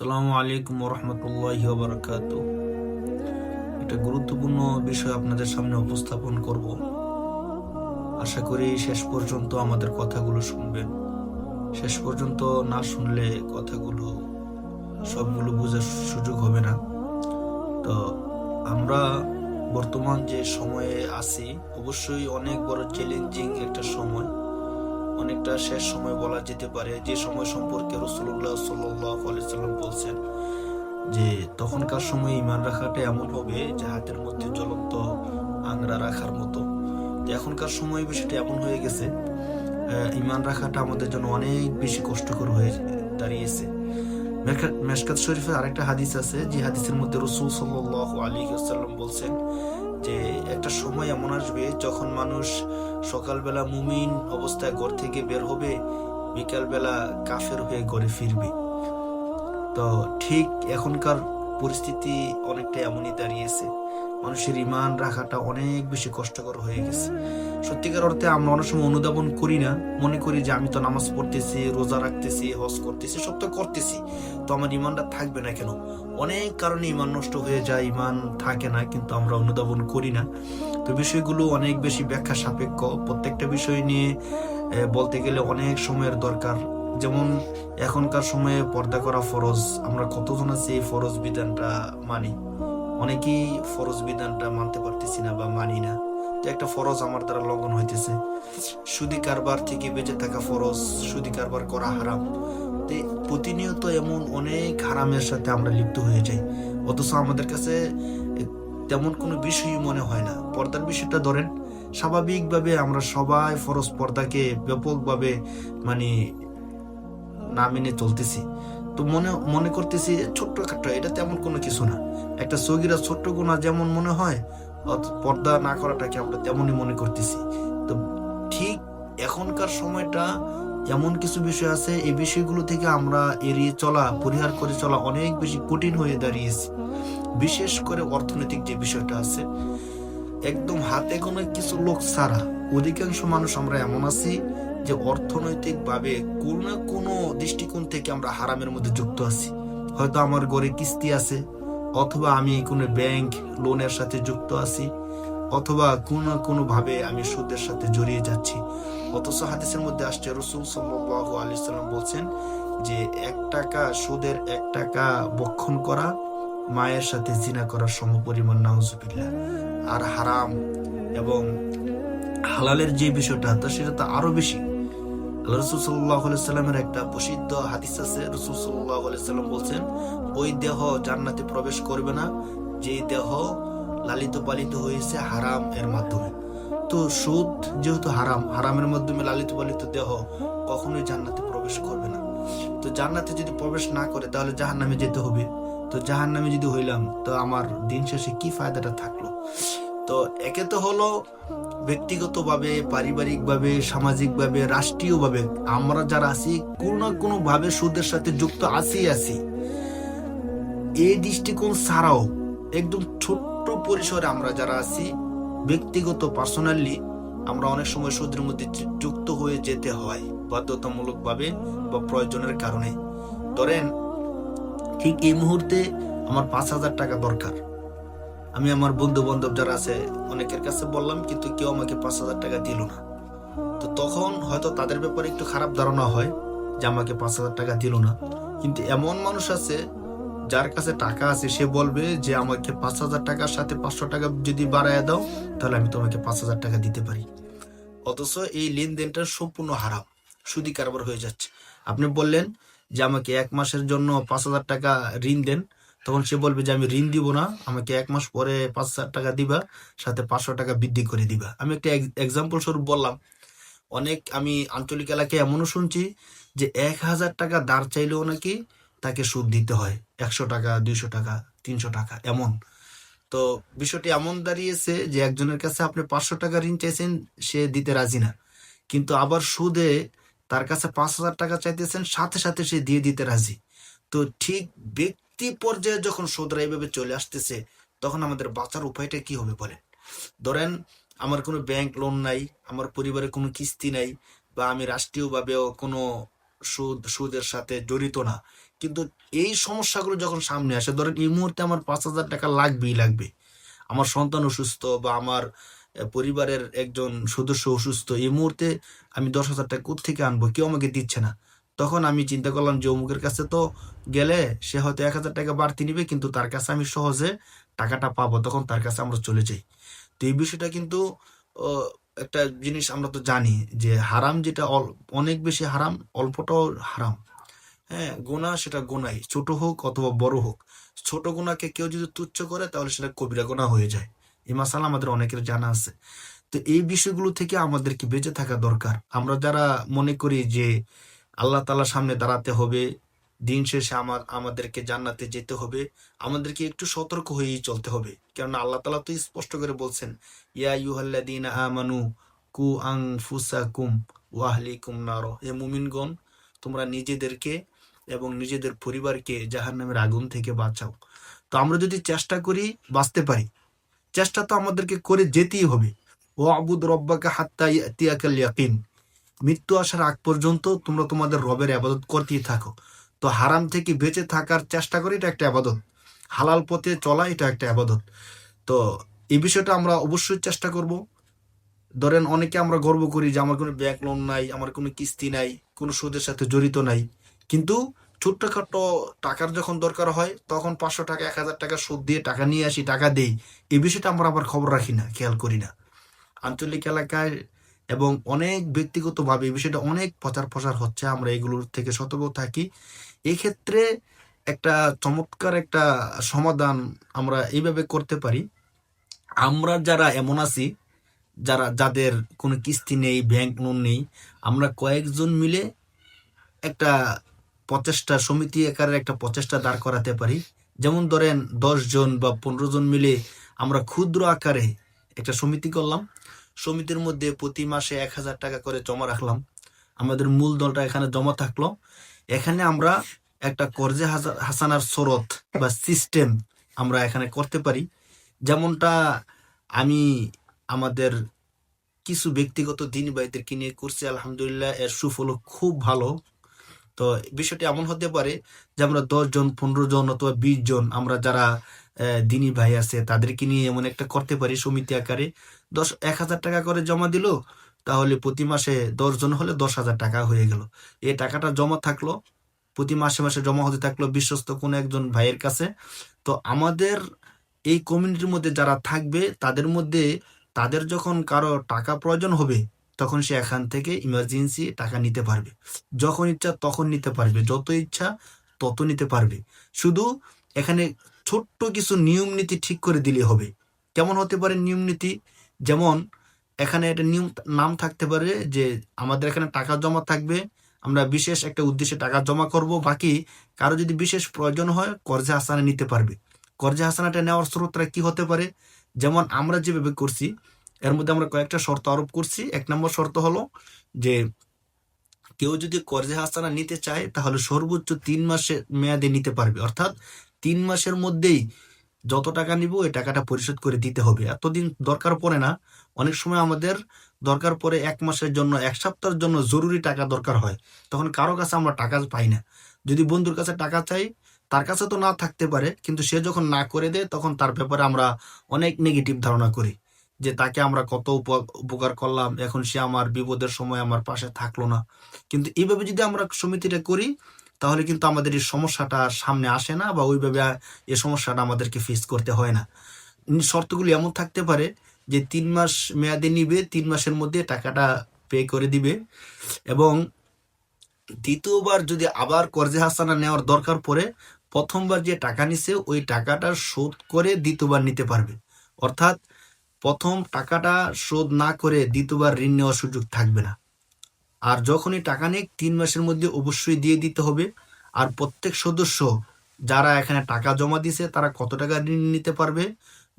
আসসালামু আলাইকুম রহমতুল্লাহ বারকাত একটা গুরুত্বপূর্ণ বিষয় আপনাদের সামনে উপস্থাপন করব। আশা করি শেষ পর্যন্ত আমাদের কথাগুলো শুনবেন। শেষ পর্যন্ত না শুনলে কথাগুলো, সবগুলো বোঝার সুযোগ হবে না। তো আমরা বর্তমান যে সময়ে আছি, অবশ্যই অনেক বড় চ্যালেঞ্জিং একটা সময়। অনেকটা শেষ সময় বলা যেতে পারে, যে সময় সম্পর্কে রসুল্লাহ সাল্লাম বলছেন যে, তখনকার সময় ইমান রাখাটা এমন হবে যে হাতের মধ্যে জ্বলন্ত আংরা রাখার মতো। এখনকার সময় বিষয়টা এমন হয়ে গেছে ইমান রাখাটা আমাদের জন্য অনেক বেশি কষ্টকর হয়ে দাঁড়িয়েছে। মেশকাত শরীফের আরেকটা হাদিস আছে, যে হাদিসের মধ্যে রসুল সাল্লাহ আলী সাল্লাম বলছেন যে, একটা সময় এমন আসবে যখন মানুষ সকালবেলা মুমিন অবস্থায় ঘর থেকে বের হবে, বিকালবেলা কাফের হয়ে ঘরে ফিরবে। তো ঠিক এখনকার পরিস্থিতি অনেকটা এমনই দাঁড়িয়েছে। মানুষের ইমান রাখাটা অনেক বেশি কষ্টকর হয়ে গেছে। সত্যিকার অর্থে আমরা অনেক সময় অনুধাবন করি না। মনে করি যে আমি তো নামাজ পড়তেছি, রোজা রাখতেছি, হজ করতেছি সব তো করতেছি। তো আমার ইমানটা থাকবে না কেন? অনেক কারণে ইমান নষ্ট হয়ে যায়, ইমান থাকে না, কিন্তু আমরা অনুধাবন করি না। তো বিষয়গুলো অনেক বেশি ব্যাখ্যা সাপেক্ষ। প্রত্যেকটা বিষয় নিয়ে বলতে গেলে অনেক সময়ের দরকার। যেমন এখনকার সময়ে পর্দা করা ফরজ, আমরা কতজন আছি এই ফরজ বিধানটা মানি? অনেকেই ফরজ বিধানটা মানতে পারতেছি না বা মানি না। তো একটা ফরজ আমার দ্বারা লঙ্ঘন হইতেছে। সুদি কারবার থেকে বেঁচে থাকা ফরজ, সুদি কারবার করা হারাম। তো প্রতিনিয়ত এমন অনেক হারামের সাথে আমরা লিপ্ত হয়ে যাই। অথচ আমাদের কাছে তেমন কোনো বিষয়ই মনে হয় না। পর্দার বিষয়টা ধরেন, স্বাভাবিকভাবে আমরা সবাই ফরজ পর্দাকে ব্যাপকভাবে মানে না মেনে চলতেছি। তো মনে মনে করতেছি ছোট্ট খাট্ট, এটা তেমন কোনো কিছু না। একটা সগিরা ছোট্ট গুণা যেমন মনে হয় পর্দা না করাটাকে আমরা তেমনই মনে করতেছি। তো ঠিক এখনকার সময়টা এমন কিছু বিষয় আছে, এই বিষয়গুলো থেকে আমরা এড়িয়ে চলা, পরিহার করে চলা অনেক বেশি কঠিন হয়ে দাঁড়িয়েছে। বিশেষ করে অর্থনৈতিক যে বিষয়টা আছে, একদম হাতে কোনো কিছু লোক ছাড়া অধিকাংশ মানুষ আমরা এমন আছি যে অর্থনৈতিক ভাবে কোনো না কোনো দৃষ্টিকোণ থেকে আমরা হারামের মধ্যে যুক্ত আছি। হয়তো আমার ঘরে কিস্তি আছে, অথবা আমি কোনো ব্যাংক লোনের সাথে যুক্ত আছি, অথবা কোনো না কোনো ভাবে আমি সুদের সাথে জড়িয়ে যাচ্ছি। অথচ হাদিসের মধ্যে আসছে, রসুল সাল্লাল্লাহু আলাইহি সাল্লাম বলছেন যে, এক টাকা সুদের এক টাকা বক্ষণ করা মায়ের সাথে জিনা করার সমপরিমাণ নাউজুবিল্লাহ। আর হারাম এবং হালালের যে বিষয়টা, তো সেটা তো আরও বেশি। রসুল সাল্লাহ সাল্লামের একটা প্রসিদ্ধ হাদিস আছে। রসুল সাল্লাহ সাল্লাম বলছেন, ওই দেহ জান্নাতে প্রবেশ করবে না দেহ লালিত পালিত হয়েছে হারাম এর মাধ্যমে। তো সুদ যেহেতু হারাম, হারামের মাধ্যমে লালিত পালিত দেহ কখনোই জান্নাতে প্রবেশ করবে না। তো জান্নাতে যদি প্রবেশ না করে, তাহলে জাহান নামে যেতে হবে। তো জাহান নামে যদি হইলাম, তো আমার দিন শেষে কি ফায়দাটা থাকল? তো একে তো হলো ব্যক্তিগতভাবে, পারিবারিকভাবে, সামাজিকভাবে, রাষ্ট্রীয়ভাবে, আমরা যারা আছি, কোনো না কোনো ভাবে সুদের সাথে যুক্ত আছি আছি। এই দৃষ্টিকোণ ছাড়াও একদম ছোট্ট পরিসরে আমরা যারা আছি, ব্যক্তিগত পার্সোনালি আমরা অনেক সময় সুদের মধ্যে যুক্ত হয়ে যেতে হয় বাধ্যতামূলকভাবে বা প্রয়োজনের কারণে। ধরেন ঠিক এই মুহূর্তে আমার পাঁচ হাজার টাকা দরকার। আমি আমার বন্ধু বান্ধব যারা আছে, অনেকের কাছে বললাম, কিন্তু কেউ আমাকে পাঁচ হাজার টাকা দিল না। তো তখন হয়তো তাদের ব্যাপারে একটু খারাপ ধারণা হয় যে আমাকে পাঁচ হাজার টাকা দিল না। কিন্তু এমন মানুষ আছে, যার কাছে টাকা আছে, সে বলবে যে আমাকে পাঁচ হাজার টাকার সাথে পাঁচশো টাকা যদি বাড়ায় দাও, তাহলে আমি তোমাকে পাঁচ হাজার টাকা দিতে পারি। অথচ এই লেনদেনটা সম্পূর্ণ হারাম, সুদি কারবার হয়ে যাচ্ছে। আপনি বললেন যে আমাকে এক মাসের জন্য পাঁচ হাজার টাকা ঋণ দেন, তখন সে বলবে যে আমি ঋণ দিব না, আমাকে এক মাস পরে পাঁচ হাজার টাকা দিবা, সাথে পাঁচশো টাকা বৃদ্ধি করে দিবা। আমি একটা এক্সাম্পল স্বরূপ বললাম। অনেক আমি আঞ্চলিক এলাকায় এমনও শুনছি যে এক হাজার টাকা দাঁড় চাইলেও নাকি তাকে সুদ দিতে হয়। একশো টাকা, দুইশো টাকা, তিনশো টাকা, এমন। তো বিষয়টি এমন দাঁড়িয়েছে যে একজনের কাছে আপনি পাঁচশো টাকা ঋণ চাইছেন, সে দিতে রাজি না। কিন্তু আবার সুদে তার কাছে পাঁচ হাজার টাকা চাইতেছেন, সাথে সাথে সে দিয়ে দিতে রাজি। তো ঠিক ব্যক্তি পর্যায়ে যখন সুদরা এইভাবে চলে আসতেছে, তখন আমাদের বাঁচার উপায়টা কি হবে বলেন? ধরেন, আমার কোনো ব্যাংক লোন নাই, আমার পরিবারে কোনো কিস্তি নাই, বা আমি রাষ্ট্রীয়ভাবেও কোনো সুদ, সুদের সাথে জড়িত না। কিন্তু এই সমস্যাগুলো যখন সামনে আসে, ধরেন এই মুহূর্তে আমার পাঁচ হাজার টাকা লাগবেই লাগবে। আমার সন্তান অসুস্থ বা আমার পরিবারের একজন সদস্য অসুস্থ, এই মুহূর্তে আমি দশ হাজার টাকা কোথেকে আনব? কেউ আমাকে দিচ্ছে না। তখন আমি চিন্তা করলাম যে অমুকের কাছে তো গেলে সে হয়তো এক হাজার টাকা বাড়তি নিবে, কিন্তু তার কাছে আমি সহজে টাকাটা পাবো, তখন তার কাছে আমরা চলে যাই। তো এই বিষয়টা কিন্তু একটা জিনিস আমরা তো জানি যে হারাম যেটা অনেক বেশি হারাম, অল্পটাও হারাম। হ্যাঁ গোনা সেটা গোনাই, ছোট হোক অথবা বড় হোক। ছোট গোনাকে কেউ যদি তুচ্ছ করে, তাহলে সেটা কবিরা গোনা হয়ে যায়। এই আমাদের অনেকের জানা আছে। তো এই বিষয়গুলো থেকে আমাদেরকে বেঁচে থাকা দরকার। আমরা যারা মনে করি যে আল্লাহ তাআলার সামনে দাঁড়াতে হবে, দিন শেষে আমার আমাদেরকে জান্নাতে যেতে হবে, আমাদেরকে একটু সতর্ক হয়েই চলতে হবে। কেননা আল্লাহ তাআলা তো স্পষ্ট করে বলছেন, ইয়া ইউহাল্লাযীনা আমানু কু আনফুসাকুম ওয়া কুম নার। হে মুমিনগণ, তোমরা নিজেদেরকে এবং নিজেদের পরিবারকে জাহান্নামের আগুন থেকে বাঁচাও। তো আমরা যদি চেষ্টা করি বাঁচতে পারি চেষ্টা তো আমাদেরকে করে যেতেই হবে। ও আবুদ রব্বাকে হাত্তা ইয়াতিয়াকাল ইয়াকিন। মৃত্যু আসার আগ পর্যন্ত তোমরা তোমাদের রবের আবাদত করতেই থাকো। তো হারাম থেকে বেঁচে থাকার চেষ্টা করে এটা একটা আবাদত। হালাল পথে চলা এটা একটা আবাদত। তো এই বিষয়টা আমরা অবশ্যই চেষ্টা করব। ধরেন অনেকে আমরা গর্ব করি যে আমার কোনো ব্যাংক লোন নাই, আমার কোনো কিস্তি নাই, কোনো সুদের সাথে জড়িত নাই। কিন্তু ছোট্টখাটো টাকার যখন দরকার হয়, তখন পাঁচশো টাকা, এক হাজার টাকা সুদ দিয়ে টাকা নিয়ে আসি, টাকা দেই। এই বিষয়টা আমরা আবার খবর রাখি না, খেয়াল করি না। আঞ্চলিক এলাকায় এবং অনেক ব্যক্তিগতভাবে এই বিষয়টা অনেক প্রচার প্রসার হচ্ছে, আমরা এগুলোর থেকে সতর্ক থাকি। এক্ষেত্রে একটা চমৎকার একটা সমাধান আমরা এইভাবে করতে পারি। আমরা যারা এমন আছি, যারা, যাদের কোনো কিস্তি নেই, ব্যাংক লোন নেই, আমরা কয়েকজন মিলে একটা প্রচেষ্টা সমিতি আকারের একটা প্রচেষ্টা দাঁড় করাতে পারি। যেমন ধরেন জন বা পনেরো জন মিলে আমরা ক্ষুদ্র আকারে একটা সমিতি করলাম। সমিতির মধ্যে প্রতি মাসে এক হাজার টাকা করে জমা রাখলাম। আমাদের মূল দলটা এখানে জমা থাকল। এখানে আমরা একটা কর্জে হাসানার স্রোত বা সিস্টেম আমরা এখানে করতে পারি। যেমনটা আমি আমাদের কিছু ব্যক্তিগত দিন ভাইদেরকে নিয়ে করছি, আলহামদুলিল্লাহ, এর সুফল খুব ভালো। তো বিষয়টি এমন হতে পারে যে আমরা দশ জন, পনেরো জন অথবা বিশ জন আমরা যারা দিনী ভাই আছে তাদেরকে নিয়ে এমন একটা করতে পারি সমিতি আকারে। দশ, এক হাজার টাকা করে জমা দিল, তাহলে প্রতি মাসে দশ জন হলে দশ হাজার টাকা হয়ে গেল। এই টাকাটা জমা থাকল, প্রতি মাসে মাসে জমা হতে থাকল বিশ্বস্ত কোনো একজন ভাইয়ের কাছে। তো আমাদের এই কমিউনিটির মধ্যে যারা থাকবে, তাদের মধ্যে তাদের যখন কারও টাকা প্রয়োজন হবে তখন সে এখান থেকে ইমার্জেন্সি টাকা নিতে পারবে। যখন ইচ্ছা তখন নিতে পারবে, যত ইচ্ছা তত নিতে পারবে। শুধু এখানে ছোট্ট কিছু নিয়ম নীতি ঠিক করে দিলে হবে। কেমন হতে পারে নিয়ম নীতি? যেমন, এখানে একটা নিয়ম নাম থাকতে পারে যে আমাদের এখানে টাকা জমা থাকবে, আমরা বিশেষ একটা উদ্দেশ্যে টাকা জমা করব, বাকি কারও যদি বিশেষ প্রয়োজন হয়, কর্জা হাসানা নিতে পারবে। কর্জা হাসানাটা নেওয়ার স্রোতটা কি হতে পারে? যেমন আমরা যেভাবে করছি এর মধ্যে আমরা কয়েকটা শর্ত আরোপ করছি। এক নম্বর শর্ত হলো যে কেউ যদি কর্জে হাসানা নিতে চায়, তাহলে সর্বোচ্চ তিন মাসে মেয়াদে নিতে পারবে। অর্থাৎ তিন মাসের মধ্যেই যত টাকা নিব ওই টাকাটা পরিশোধ করে দিতে হবে। এতদিন দরকার পড়ে না। অনেক সময় আমাদের দরকার পড়ে এক মাসের জন্য, এক সপ্তাহের জন্য জরুরি টাকা দরকার হয়। তখন কারও কাছে আমরা টাকা পাই না। যদি বন্ধুর কাছে টাকা চাই, তার কাছে তো না থাকতে পারে, কিন্তু সে যখন না করে দেয়, তখন তার ব্যাপারে আমরা অনেক নেগেটিভ ধারণা করি। যে তাকে আমরা কত উপ- উপকার করলাম, এখন সে আমার বিপদের সময় আমার পাশে থাকল না। কিন্তু এইভাবে যদি আমরা সমিতিটা করি, তাহলে কিন্তু আমাদের এই সমস্যাটা সামনে আসে না বা ওইভাবে এই সমস্যাটা আমাদেরকে ফেস করতে হয় না। শর্তগুলি এমন থাকতে পারে যে তিন মাস মেয়াদে নিবে, তিন মাসের মধ্যে টাকাটা পে করে দিবে এবং দ্বিতীয়বার যদি আবার কর্জে হাসানা নেওয়ার দরকার পড়ে, প্রথমবার যে টাকা নিছে, ওই টাকাটা শোধ করে দ্বিতীয়বার নিতে পারবে। অর্থাৎ প্রথম টাকাটা শোধ না করে দ্বিতীয়বার ঋণ নেওয়ার সুযোগ থাকবে না। আর যখনই টাকা নেই, তিন মাসের মধ্যে অবশ্যই দিয়ে দিতে হবে। আর প্রত্যেক সদস্য যারা এখানে টাকা জমা দিছে, তারা কত টাকা ঋণ নিতে পারবে?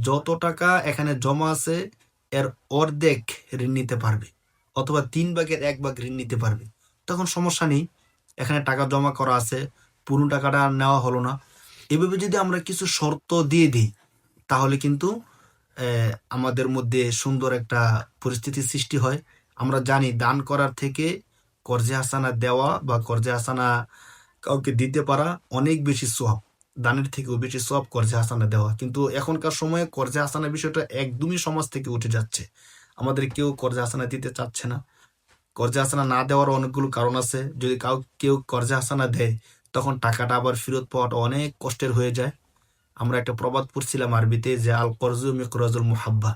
যত টাকা এখানে জমা আছে, এর অর্ধেক ঋণ নিতে পারবে। অথবা তিন ভাগের এক ভাগ ঋণ নিতে পারবে। তখন সমস্যা নেই। এখানে টাকা জমা করা আছে। পুরো টাকাটা নেওয়া হলো না। এভাবে যদি আমরা কিছু শর্ত দিয়ে দিই, তাহলে কিন্তু আমাদের মধ্যে সুন্দর একটা পরিস্থিতির সৃষ্টি হয়। আমরা জানি দান করার থেকে কর্জে হাসানা দেওয়া বা কর্জে হাসানা কাউকে দিতে পারা অনেক বেশি সোয়াব। দানের থেকেও বেশি সোয়াব কর্জে হাসানা দেওয়া। কিন্তু এখনকার সময়ে কর্জে হাসানা বিষয়টা একদমই সমাজ থেকে উঠে যাচ্ছে। আমাদের কেউ কর্জে হাসানা দিতে চাচ্ছে না। কর্জে হাসানা না দেওয়ার অনেকগুলো কারণ আছে। যদি কাউ, কেউ কর্জে হাসানা দেয়, তখন টাকাটা আবার ফেরত পাওয়াটা অনেক কষ্টের হয়ে যায়। আমরা একটা প্রবাদ পড়ছিলাম আরবিতে যে, আল করজু মিকরাজুল মুহাব্বা।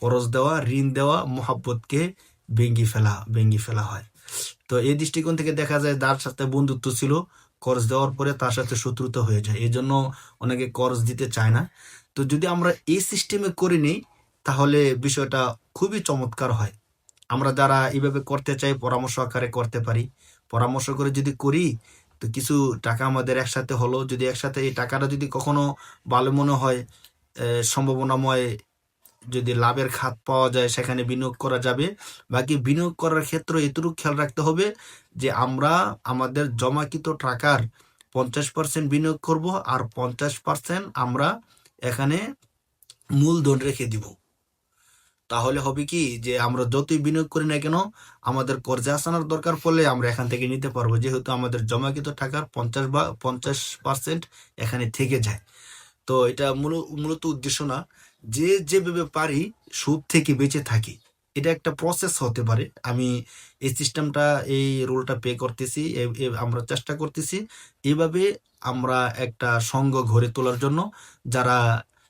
করজ দেওয়া, ঋণ দেওয়া, মোহাব্বতকে ভেঙ্গি ফেলা ভেঙ্গি ফেলা হয়। তো এই দৃষ্টিকোণ থেকে দেখা যায় যার সাথে বন্ধুত্ব ছিল, করজ দেওয়ার পরে তার সাথে শত্রুতা হয়ে যায়। এই জন্য অনেকে করজ দিতে চায় না। তো যদি আমরা এই সিস্টেমে করে নিই, তাহলে বিষয়টা খুবই চমৎকার হয়। আমরা যারা এইভাবে করতে চাই, পরামর্শ আকারে করতে পারি। পরামর্শ করে যদি করি তো কিছু টাকা আমাদের একসাথে হলো। যদি একসাথে এই টাকাটা যদি কখনো ভালো মনে হয় সম্ভাবনাময় যদি লাভের খাত পাওয়া যায়, সেখানে বিনিয়োগ করা যাবে। বাকি বিনিয়োগ করার ক্ষেত্রে এটুকু খেয়াল রাখতে হবে যে আমরা আমাদের জমাকৃত টাকার পঞ্চাশ পার্সেন্ট বিনিয়োগ করব আর পঞ্চাশ পার্সেন্ট আমরা এখানে মূলধন রেখে দিব। তাহলে হবে কি যে আমরা যতই বিনিয়োগ করি না কেন, আমাদের কর্জে আসানোর দরকার পড়লে আমরা এখান থেকে নিতে পারব। যেহেতু আমাদের জমাকৃত টাকার পঞ্চাশ বা পঞ্চাশ পার্সেন্ট এখানে থেকে যায়। তো এটা মূল, মূলত উদ্দেশ্য না, যে যেভাবে পারি সুদ থেকে বেঁচে থাকি। এটা একটা প্রসেস হতে পারে। আমি এই সিস্টেমটা এই রোলটা পে করতেছি আমরা চেষ্টা করতেছি এভাবে আমরা একটা সংঘ গড়ে তোলার জন্য। যারা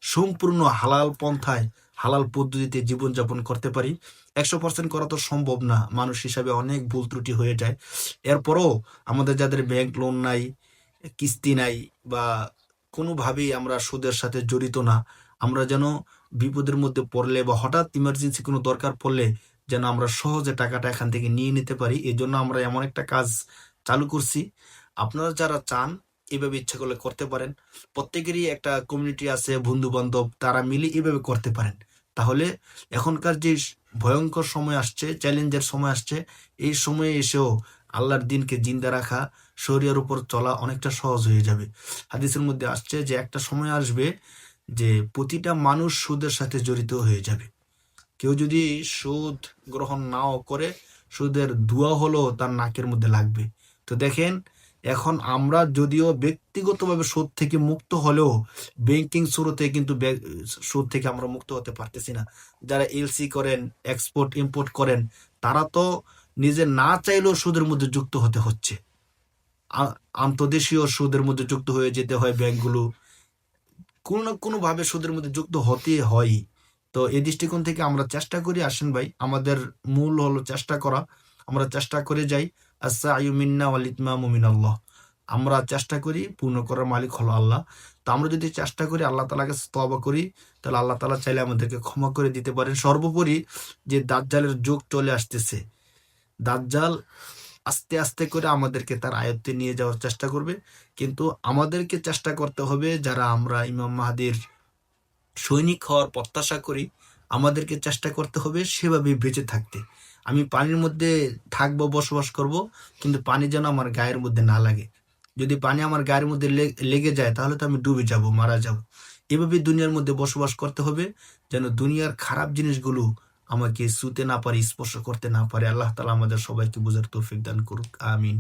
সম্পূর্ণ হালাল পন্থায় হালাল পদ্ধতিতে জীবনযাপন করতে পারি। একশো পার্সেন্ট করা তো সম্ভব না। মানুষ হিসাবে অনেক ভুল ত্রুটি হয়ে যায়। এরপরও আমাদের যাদের ব্যাংক লোন নাই, কিস্তি নাই বা কোনোভাবেই আমরা সুদের সাথে জড়িত না, আমরা যেন বিপদের মধ্যে পড়লে বা হঠাৎ ইমার্জেন্সি কোনো দরকার পড়লে যেন আমরা সহজে টাকাটা এখান থেকে নিয়ে নিতে পারি। এই জন্য আমরা এমন একটা কাজ চালু করছি। আপনারা যারা চান, এভাবে ইচ্ছা করলে করতে পারেন। প্রত্যেকেরই একটা কমিউনিটি আছে বন্ধু বান্ধব তারা মিলে এভাবে করতে পারেন। তাহলে এখনকার যে ভয়ঙ্কর সময় আসছে, চ্যালেঞ্জের সময় আসছে, এই সময়ে এসেও আল্লাহর দিনকে জিন্দা রাখা শরিয়ার উপর চলা অনেকটা সহজ হয়ে যাবে। হাদিসের মধ্যে আসছে যে একটা সময় আসবে যে প্রতিটা মানুষ সুদের সাথে জড়িত হয়ে যাবে। কেউ যদি সুদ গ্রহণ নাও করে, সুদের ধোঁয়া হলো তার নাকের মধ্যে লাগবে। তো দেখেন এখন আমরা যদিও ব্যক্তিগতভাবে সুদ থেকে মুক্ত হলেও ব্যাংকিং শুরুতে কিন্তু সুদ থেকে আমরা মুক্ত হতে পারতেছি না। যারা এলসি করেন এক্সপোর্ট ইম্পোর্ট করেন, তারা তো নিজে না চাইলেও সুদের মধ্যে যুক্ত হতে হচ্ছে। আ- আন্তর্দেশীয় সুদের মধ্যে যুক্ত হয়ে যেতে হয় ব্যাংকগুলো। কোনো না কোনো ভাবে সুদের মধ্যে যুক্ত হতে হয়। তো এই দৃষ্টিকোণ থেকে আমরা চেষ্টা করি, আসেন ভাই, আমাদের মূল হলো চেষ্টা করা। আমরা চেষ্টা করে যাই। আল্লাহ আমরা চেষ্টা করি পূর্ণ করার মালিক হলো আল্লাহ। তো আমরা যদি চেষ্টা করি আল্লাহ তালাকে তবা করি, তাহলে আল্লাহ তালা চাইলে আমাদেরকে ক্ষমা করে দিতে পারেন। সর্বোপরি যে দাজ্জালের যুগ চলে আসতেছে, দাজ্জাল আস্তে আস্তে করে আমাদেরকে তার আয়ত্তে নিয়ে যাওয়ার চেষ্টা করবে। কিন্তু আমাদেরকে চেষ্টা করতে হবে যারা আমরা ইমাম মাহাদির সৈনিক হওয়ার প্রত্যাশা করি, আমাদেরকে চেষ্টা করতে হবে সেভাবে বেঁচে থাকতে। আমি পানির মধ্যে থাকব, বসবাস করব, কিন্তু পানি যেন আমার গায়ের মধ্যে না লাগে। যদি পানি আমার গায়ের মধ্যে লেগে যায়, তাহলে তো আমি ডুবে যাব, মারা যাব। এভাবে দুনিয়ার মধ্যে বসবাস করতে হবে, যেন দুনিয়ার খারাপ জিনিসগুলো আমাকে ছুতে না পারে, স্পর্শ করতে না পারে। আল্লাহ তালা আমাদের সবাইকে বোঝার তৌফিক দান করুক, আমিন।